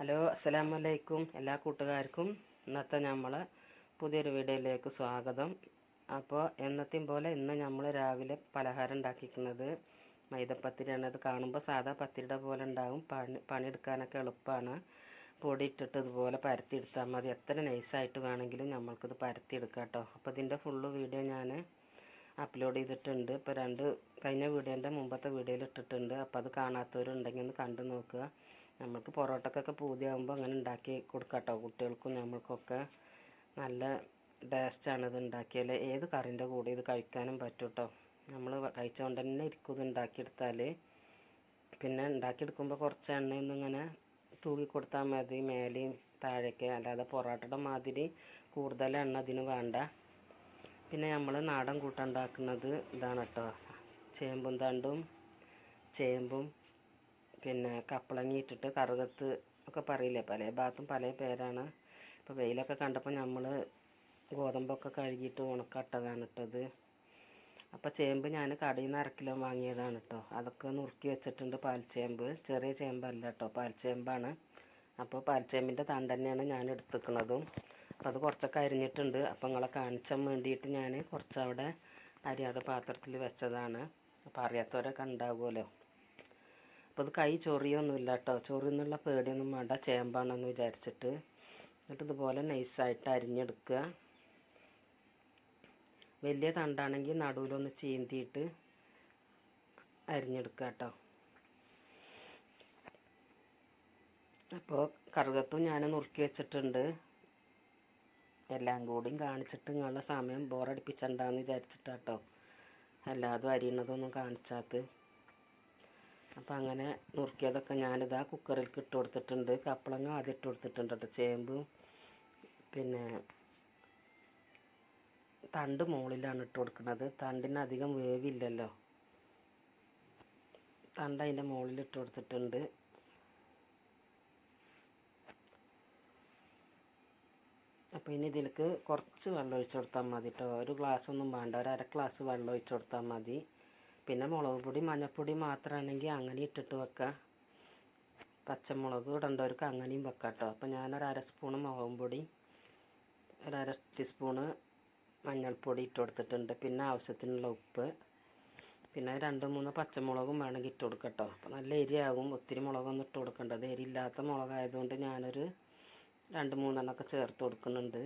Hello അസ്സലാമു വലൈക്കും എല്ലാ കൂട്ടുകാർക്കും. ഇന്നത്തെ നമ്മൾ പുതിയൊരു വീഡിയോയിലേക്ക് സ്വാഗതം. അപ്പോൾ എന്നത്തെയും പോലെ ഇന്ന് നമ്മൾ രാവിലെ പലഹാരം ഉണ്ടാക്കിക്കുന്നത് മൈദപ്പത്തിരിയാണ്. അത് കാണുമ്പോൾ സാധാ പത്തിരിയുടെ പോലെ ഉണ്ടാകും പണി പണിയെടുക്കാനൊക്കെ എളുപ്പമാണ് പൊടിയിട്ടിട്ട് ഇതുപോലെ പരത്തിയെടുത്താൽ മതി. എത്ര നൈസായിട്ട് വേണമെങ്കിലും നമ്മൾക്കിത് പരത്തിയെടുക്കാം കേട്ടോ. അപ്പോൾ ഇതിന്റെ ഫുള്ള് വീഡിയോ ഞാൻ അപ്ലോഡ് ചെയ്തിട്ടുണ്ട്. ഇപ്പോൾ രണ്ട് കഴിഞ്ഞ വീഡിയോന്റെ മുമ്പത്തെ വീഡിയോയിൽ ഇട്ടിട്ടുണ്ട്. അപ്പോൾ അത് കാണാത്തവരുണ്ടെങ്കിൽ ഒന്ന് കണ്ടു നോക്കുക. നമ്മൾക്ക് പൊറോട്ടക്കൊക്കെ പൂതിയാകുമ്പോൾ അങ്ങനെ ഉണ്ടാക്കി കൊടുക്കാം കേട്ടോ കുട്ടികൾക്കും നമ്മൾക്കൊക്കെ. നല്ല ടേസ്റ്റാണ് ഇത് ഉണ്ടാക്കിയാൽ ഏത് കറിന്റെ കൂടെ ഇത് കഴിക്കാനും പറ്റും കേട്ടോ നമ്മൾ കഴിച്ചുകൊണ്ട് തന്നെ ഇരിക്കും ഇത് ഉണ്ടാക്കിയെടുത്താൽ പിന്നെ ഉണ്ടാക്കിയെടുക്കുമ്പോൾ കുറച്ച് എണ്ണയൊന്നും ഇങ്ങനെ തൂക്കി കൊടുത്താൽ മതി. മേലെയും താഴേക്ക് അല്ലാതെ പൊറോട്ടയുടെ മാതിരി കൂടുതൽ എണ്ണ ഇതിന് വേണ്ട. പിന്നെ നമ്മൾ നാടൻ കൂട്ട ഉണ്ടാക്കുന്നത് ഇതാണ് കേട്ടോ. ചേമ്പും തണ്ടും ചേമ്പും പിന്നെ കപ്പളങ്ങി ഇട്ടിട്ട് കറുകത്ത് ഒക്കെ പറയില്ലേ? പല ഭാഗത്തും പല പേരാണ്. ഇപ്പോൾ വെയിലൊക്കെ കണ്ടപ്പോൾ നമ്മൾ ഗോതമ്പൊക്കെ കഴുകിയിട്ട് ഉണക്കട്ടതാണ് ഇട്ടത്. അപ്പോൾ ചേമ്പ് ഞാൻ കടയിൽ നിന്ന് അര കിലോ വാങ്ങിയതാണ് കേട്ടോ. അതൊക്കെ നുറുക്കി വെച്ചിട്ടുണ്ട് പാൽച്ചേമ്പ് ചെറിയ ചേമ്പല്ല കേട്ടോ പാൽച്ചേമ്പാണ് അപ്പോൾ പാൽച്ചേമ്പിന്റെ തണ്ട് തന്നെയാണ് ഞാൻ എടുത്തിക്കണതും. അപ്പോൾ അത് കുറച്ചൊക്കെ അരിഞ്ഞിട്ടുണ്ട്. അപ്പോൾ നിങ്ങളെ കാണിച്ചാൻ വേണ്ടിയിട്ട് ഞാൻ കുറച്ചവിടെ അരിയാതെ പാത്രത്തിൽ വെച്ചതാണ്. അപ്പോൾ അറിയാത്തവരൊക്കെ ഉണ്ടാകുമല്ലോ അപ്പോൾ ഇത് കൈ ചൊറിയൊന്നുമില്ല കേട്ടോ. ചൊറിയെന്നുള്ള പേടിയൊന്നും വേണ്ട. ചേമ്പാണെന്ന് വിചാരിച്ചിട്ട്. എന്നിട്ട് ഇതുപോലെ നൈസായിട്ട് അരിഞ്ഞെടുക്കുക. വലിയ തണ്ടാണെങ്കിൽ നടുവിലൊന്ന് ചീന്തിയിട്ട് അരിഞ്ഞെടുക്കുക കേട്ടോ. അപ്പോൾ കറുകത്തും ഞാൻ നുറുക്കി വെച്ചിട്ടുണ്ട്. എല്ലാം കൂടിയും കാണിച്ചിട്ട് നിങ്ങളുടെ സമയം ബോറടിപ്പിച്ചണ്ടെന്ന് വിചാരിച്ചിട്ടാട്ടോ. അല്ലാതെ അരിയണതൊന്നും കാണിച്ചാത്ത്. അപ്പം അങ്ങനെ നുറുക്കിയതൊക്കെ ഞാനിതാ കുക്കറിലേക്ക് ഇട്ട് കൊടുത്തിട്ടുണ്ട് കപ്പളങ്ങ ആദ്യം ഇട്ട് കൊടുത്തിട്ടുണ്ട് കേട്ടോ ചേമ്പ് പിന്നെ തണ്ട് മുകളിലാണ് ഇട്ട് കൊടുക്കുന്നത് തണ്ടിന് അധികം വേവില്ലല്ലോ. തണ്ട് അതിന്റെ മുകളിൽ ഇട്ട് കൊടുത്തിട്ടുണ്ട് അപ്പോൾ ഇനി ഇതിലേക്ക് കുറച്ച് വെള്ളം ഒഴിച്ചു കൊടുത്താൽ മതി കേട്ടോ ഒരു ഗ്ലാസ് ഒന്നും വേണ്ട. ഒരു അര ഗ്ലാസ് വെള്ളം ഒഴിച്ചു കൊടുത്താൽ മതി. പിന്നെ മുളക് പൊടി മഞ്ഞൾപ്പൊടി മാത്രമാണെങ്കിൽ അങ്ങനെ ഇട്ടിട്ട് വെക്കാം. പച്ചമുളക് ഇടേണ്ടവർക്ക് അങ്ങനെയും വെക്കാം കേട്ടോ അപ്പോൾ ഞാനൊരു അര സ്പൂണ് മുളകും പൊടി ഒരു അര ടീസ്പൂണ് മഞ്ഞൾപ്പൊടി ഇട്ട് കൊടുത്തിട്ടുണ്ട്. പിന്നെ ആവശ്യത്തിനുള്ള ഉപ്പ്. പിന്നെ രണ്ട് മൂന്ന് പച്ചമുളകും വേണമെങ്കിൽ ഇട്ട് കേട്ടോ അപ്പോൾ നല്ല എരിയാകും ഒത്തിരി മുളകൊന്നും ഇട്ട് കൊടുക്കേണ്ടത് എരിയില്ലാത്ത മുളകായതുകൊണ്ട് ഞാനൊരു രണ്ട് മൂന്നെണ്ണമൊക്കെ ചേർത്ത് കൊടുക്കുന്നുണ്ട്.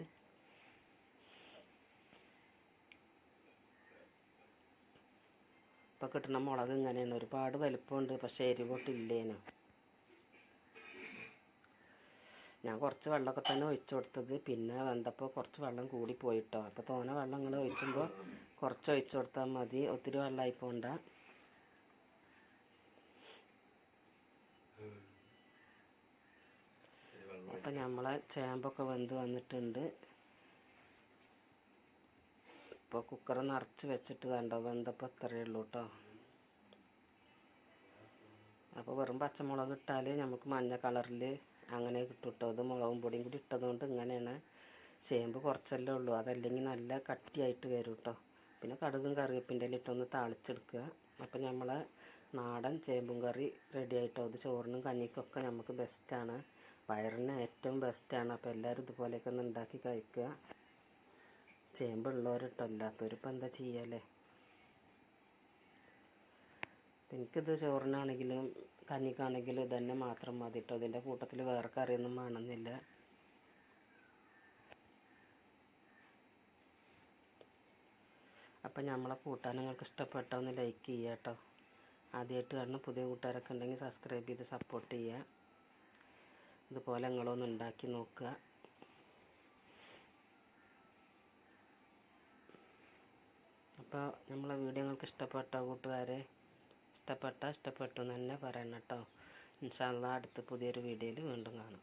ഇപ്പോൾ കിട്ടുന്ന മുളക് ഇങ്ങനെയാണ്. ഒരുപാട് വലിപ്പമുണ്ട് പക്ഷേ എരിവോട്ടില്ലേനു. ഞാൻ കുറച്ച് വെള്ളമൊക്കെ തന്നെ ഒഴിച്ചു കൊടുത്തത്. പിന്നെ വെന്തപ്പോൾ കുറച്ച് വെള്ളം കൂടി പോയിട്ടോ അപ്പോൾ തോനെ വെള്ളം ഇങ്ങനെ ഒഴിക്കുമ്പോൾ കുറച്ച് ഒഴിച്ചു കൊടുത്താൽ മതി. ഒത്തിരി വെള്ളമായി പോണ്ട. അപ്പം നമ്മളെ ചേമ്പൊക്കെ വെന്ത് വന്നിട്ടുണ്ട്. ഇപ്പോൾ കുക്കർ നിറച്ച് വെച്ചിട്ട് കണ്ടോ? വെന്തപ്പോൾ ഇത്രയേ ഉള്ളൂ കേട്ടോ അപ്പോൾ വെറും പച്ചമുളക് ഇട്ടാൽ നമുക്ക് മഞ്ഞ കളറിൽ അങ്ങനെ കിട്ടും കേട്ടോ ഇത് മുളകും പൊടിയും കൂടി ഇട്ടതുകൊണ്ട് ഇങ്ങനെയാണ്. ചേമ്പ് കുറച്ചല്ലേ ഉള്ളൂ. അതല്ലെങ്കിൽ നല്ല കട്ടിയായിട്ട് വരും കേട്ടോ പിന്നെ കടുകും കറിവേപ്പിന്റെ ഇട്ടൊന്ന് താളിച്ചെടുക്കുക. അപ്പം നമ്മളെ നാടൻ ചേമ്പും കറി റെഡി ആയിട്ടോ? ഇത് ചോറിനും കഞ്ഞിക്കൊക്കെ നമുക്ക് ബെസ്റ്റാണ് വയറിന് ഏറ്റവും ബെസ്റ്റാണ് അപ്പോൾ എല്ലാവരും ഇതുപോലെയൊക്കെ ഒന്ന് ഉണ്ടാക്കി കഴിക്കുക. ചേമ്പുള്ളവരിട്ടോ ഇല്ലാത്തവരിപ്പോൾ എന്താ ചെയ്യല്ലേ എനിക്കിത് ചോറിനാണെങ്കിലും കഞ്ഞിക്കാണെങ്കിലും ഇതന്നെ മാത്രം മതി കേട്ടോ ഇതിന്റെ കൂട്ടത്തിൽ വേറെ കറിയൊന്നും വേണമെന്നില്ല. അപ്പം നമ്മളെ കൂട്ടാൻ നിങ്ങൾക്ക് ഇഷ്ടപ്പെട്ടോ ഒന്ന് ലൈക്ക് ചെയ്യുക കേട്ടോ ആദ്യമായിട്ട് കാണുന്ന പുതിയ കൂട്ടുകാരൊക്കെ ഉണ്ടെങ്കിൽ സബ്സ്ക്രൈബ് ചെയ്ത് സപ്പോർട്ട് ചെയ്യുക ഇതുപോലെ നിങ്ങളൊന്ന് ഉണ്ടാക്കി നോക്കുക. അപ്പോൾ നമ്മളെ വീഡിയോ നിങ്ങൾക്ക് ഇഷ്ടപ്പെട്ട കൂട്ടുകാരെ ഇഷ്ടപ്പെട്ട ഇഷ്ടപ്പെട്ടു എന്ന് തന്നെ പറയണം കേട്ടോ. ഇൻഷാല്ല അടുത്ത പുതിയൊരു വീഡിയോയിൽ വീണ്ടും കാണാം.